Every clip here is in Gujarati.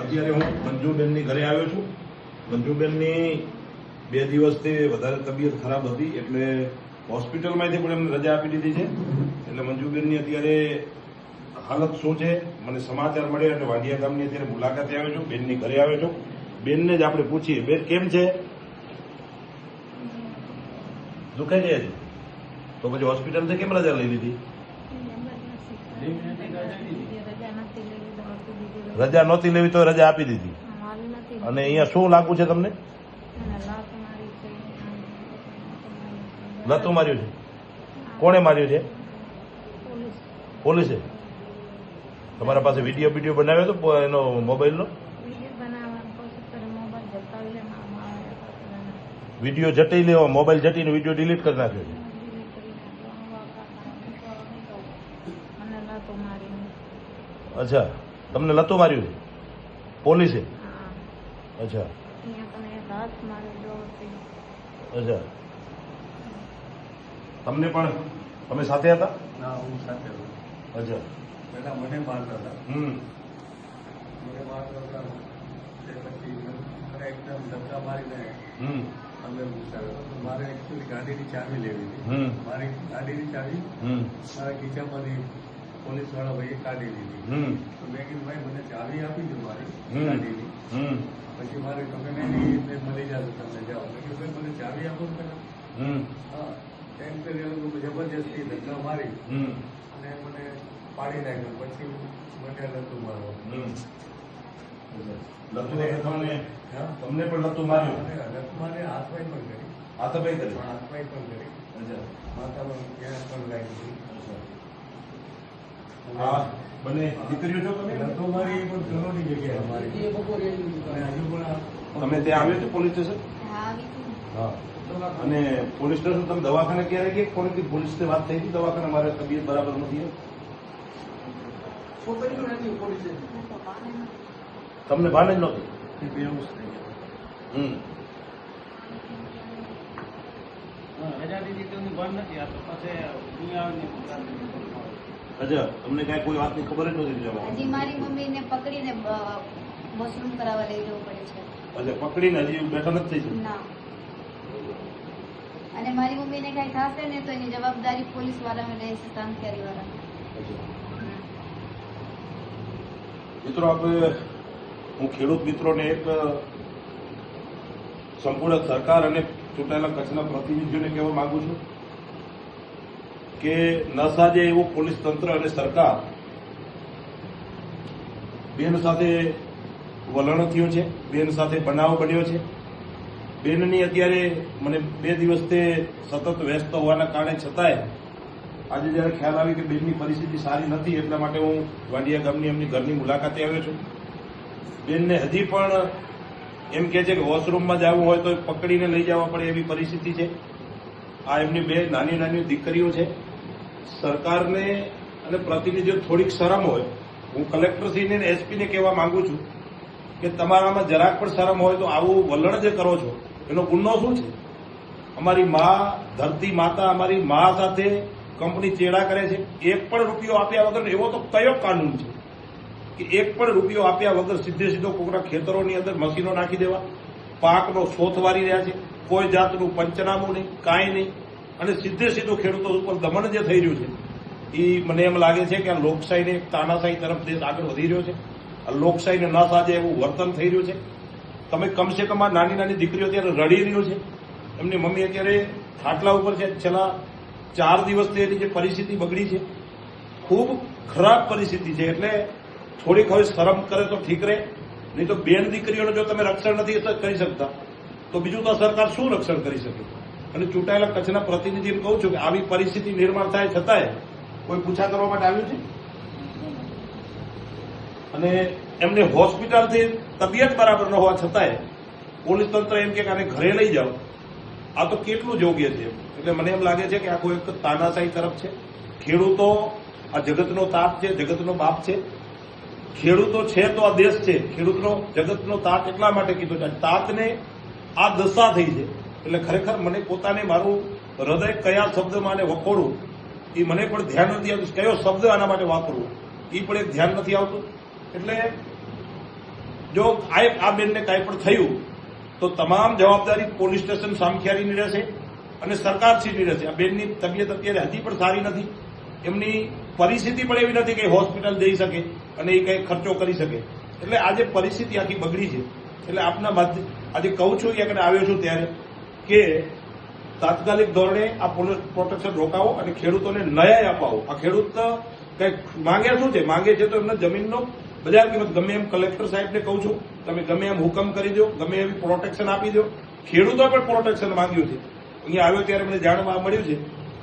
અત્યારે હું મંજુબેનની ઘરે આવ્યો છું. મંજુબેનની બે દિવસથી વધારે તબિયત ખરાબ હતી એટલે હોસ્પિટલમાંથી પણ એમને રજા આપી દીધી છે. એટલે મંજુબેનની અત્યારે હાલત શું છે મને સમાચાર મળ્યા એટલે વાડિયા ગામની અત્યારે મુલાકાતે આવ્યો છું બેનની ઘરે આવ્યો છું. બેનને જ આપણે પૂછીએ. બેન કેમ છે? દુખે છે તો પછી હોસ્પિટલથી કેમ રજા લઈ લીધી. રજા નહોતી લેવી તો રજા આપી દીધી. અને અહીંયા શું લાગુ છે તમને? લતું માર્યું છે? કોણે માર્યું છે? પોલીસે. તમારા પાસે વીડિયો વીડિયો બનાવ્યો હતો એનો મોબાઈલનો? વીડિયો જટી લેવો મોબાઈલ જટીને વીડિયો ડિલીટ કરી નાખ્યો છે. અચ્છા. તમને લતું માર્યું છે? પોલીસે? અચ્છા. અચ્છા. તમને પણ તમે સાથે હતા? ના હું સાથે હતો. અચ્છા. પહેલા મને મારતા હતા. હમ. મને મારતા હતા તે પછી મને એકદમ ધક્કા મારીને હમ. અંદર મારે એકચ્યુઅલી ગાડીની ચાવી લેવી હતી. હમ. મારી ગાડીની ચાવી મારા ખીચામાંથી પોલીસવાળા ભાઈએ કાઢી લીધી. હમ. તો મેં કીધું ભાઈ મને ચાવી આપી દો મારી હમ. ગાડીની. પછી મારે તમે નહીં મળી જશે તમને જાઓ મેં કીધું ભાઈ મને ચાવી આપો હમ. હા એમ કરી એ લોકો જબરજસ્તી ધક્કા મારી હમ. અને મને પાડી નાખ્યો. પછી મને લતું મારો તમને? પણ લતું માર્યું? અને રથમાને હાથવાઈ પણ કરી. આ તો કઈ કરી હાથવાઈ પણ કરી. માતા માતામાં ક્યાં પણ લાગી હા બંને. દીકરીઓ છો તમે? રથો મારી પણ જગ્યાએ હજુ તમે ત્યાં આવ્યો છો પોલીસ સ્ટેશન? હા અને પોલીસ સ્ટેશન તમે દવાખાને ક્યારે ગયા? કોઈથી પોલીસ વાત થઈ હતી? દવાખાને મારે તબિયત બરાબર નથી તમને ભાન જ નહોતું? એ બેહોશ થઈ ગયો. હમ. રજા દીધી તો ભાન નથી. આ તો પછી દુનિયાની અચ્છા તમને કાંઈ કોઈ વાતની ખબર જ નથી હજી મારી મમ્મીને પકડીને વોશરૂમ કરાવવા લઈ જવું પડે છે. અચ્છા પકડીને હજી બેઠા નથી થઈ ના. અને મારી મમ્મીને કઈ થશે ને તો એની જવાબદારી પોલીસ વાળાને રહેશે તાંત્કારી વાળા મિત્રો આપણે હું ખેડૂત મિત્રોને એક સંપૂર્ણ સરકાર અને ચૂંટાયેલા કચ્છના પ્રતિનિધિઓને કહેવા માંગુ છું. કે ન સાજે એવું પોલીસ તંત્ર અને સરકાર બેન સાથે વલણ થયું છે, બેન સાથે બનાવ બન્યો છે. બેનની અત્યારે મને બે દિવસથી સતત વ્યસ્ત હોવાના કારણે છતાંય આજે જ્યારે ખ્યાલ આવી કે બેનની પરિસ્થિતિ સારી નથી એટલા માટે હું વાંડિયા ગામની એમની ઘરની મુલાકાતે આવ્યો છું. બેનને હજી પણ એમ કે છે કે વોશરૂમમાં જવું હોય તો પકડીને લઈ જવા પડે એવી પરિસ્થિતિ છે. આ એમની બે નાની નાની દીકરીઓ છે. સરકારને અને પ્રતિનિધિઓ થોડીક શરમ હોય, હું કલેક્ટરશ્રીને અને એસપીને કહેવા માંગુ છું કે તમારામાં જરાક પણ શરમ હોય તો આવું વલણ જે કરો છો, એનો ગુનો શું છે? અમારી મા, ધરતી માતા, અમારી મા સાથે કંપની ચેડા કરે છે, એક પણ રૂપિયો આપ્યા વગર એવો તો કયો કાનૂન છે કે એક પણ રૂપિયો આપ્યા વગર સીધે સીધો કોકના ખેતરોની અંદર મશીનો નાખી દેવા? પાકનો શોથ વારી રહ્યા છે, કોઈ જાતનું પંચનામું નહીં, કાંઈ નહીં. અને સીધે સીધું ખેડૂતો ઉપર દમન જે થઈ રહ્યું છે એ મને એમ લાગે છે કે આ લોકશાહીને તાનાશાહી તરફ દેશ આગળ વધી રહ્યો છે. આ લોકશાહીને ન સાજે એવું વર્તન થઈ રહ્યું છે. તમે કમસે કમ આ નાની નાની દીકરીઓ અત્યારે રડી રહ્યો છે. એમની મમ્મી અત્યારે ખાટલા ઉપર છે. છેલ્લા ચાર દિવસથી એની જે પરિસ્થિતિ બગડી છે. ખૂબ ખરાબ પરિસ્થિતિ છે. એટલે થોડીક હવે શરમ કરે તો ઠીક રહે. નહીં તો બેન દીકરીઓને જો તમે રક્ષણ નથી કરી શકતા, તો બીજું તો સરકાર શું રક્ષણ કરી શકે? અને ચૂંટાયેલા કચ્છના પ્રતિનિધિને કહું છું કે આવી પરિસ્થિતિ નિર્માણ થાય છતાંય કોઈ પૂછા કરવા માટે આવ્યું છે? અને એમને હોસ્પિટલથી તબિયત બરાબર ન હોવા છતાંય પોલીસ તંત્ર એમ કે આને ઘરે લઈ જાઓ. આ તો કેટલું યોગ્ય છે. એટલે મને એમ લાગે છે કે આખું એક તાનાશાહી તરફ છે. ખેડૂતો આ જગતનો તાપ છે, જગતનો બાપ છે. ખેડૂતો છે તો આ દેશ છે. ખેડૂતનો જગતનો તાત એટલા માટે કીધો છે. તાતને આ દશા થઈ છે. એટલે ખરેખર મને પોતાને મારું હૃદય કયા શબ્દમાં આને વખોડું, એ મને પણ ધ્યાન નથી આવતું. કયો શબ્દ આના માટે વાપરવું? એ પણ એક ધ્યાન નથી આવતું. એટલે જો આ બેનને કાંઈ પણ થયું, તો તમામ જવાબદારી પોલીસ સ્ટેશન સામખિયારીની રહેશે અને સરકારશ્રીની રહેશે. આ બેનની તબિયત અત્યારે હજી પણ સારી નથી. એમની પરિસ્થિતિ પણ એવી નથી કે હોસ્પિટલ જઈ શકે અને એ કંઈ ખર્ચો કરી શકે. એટલે આજે પરિસ્થિતિ આખી બગડી છે, એટલે આપના આજે કહું છું કે આવ્યો છું ત્યારે કે તાત્કાલિક ધોરણે આ પોલીસ પ્રોટેક્શન રોકાવો અને ખેડૂતોને ન્યાય અપાવો. આ ખેડૂત કંઈક માંગે શું છે? માંગે છે તો એમને જમીનનો બજાર કિંમત. ગમે એમ કલેક્ટર સાહેબને કહું છું, તમે ગમે એમ હુકમ કરી દો, ગમે એવી પ્રોટેક્શન આપી દો. ખેડૂતો પણ પ્રોટેક્શન માંગ્યું છે. અહીંયા આવ્યો ત્યારે મને જાણવા મળ્યું છે,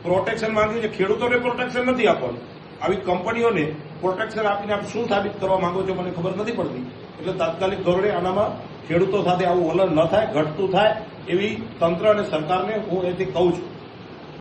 પ્રોટેક્શન માંગ્યું છે. ખેડૂતોને પ્રોટેક્શન નથી આપવાનું. આવી કંપનીઓને પ્રોટેક્શન આપીને આપ શું સાબિત કરવા માંગો છો મને ખબર નથી પડતી. એટલે તાત્કાલિક ધોરણે આનામાં ખેડૂતો સાથે આવું વલણ ન થાય, ઘટતું થાય એવી તંત્ર અને સરકારને હું એથી કહું છું.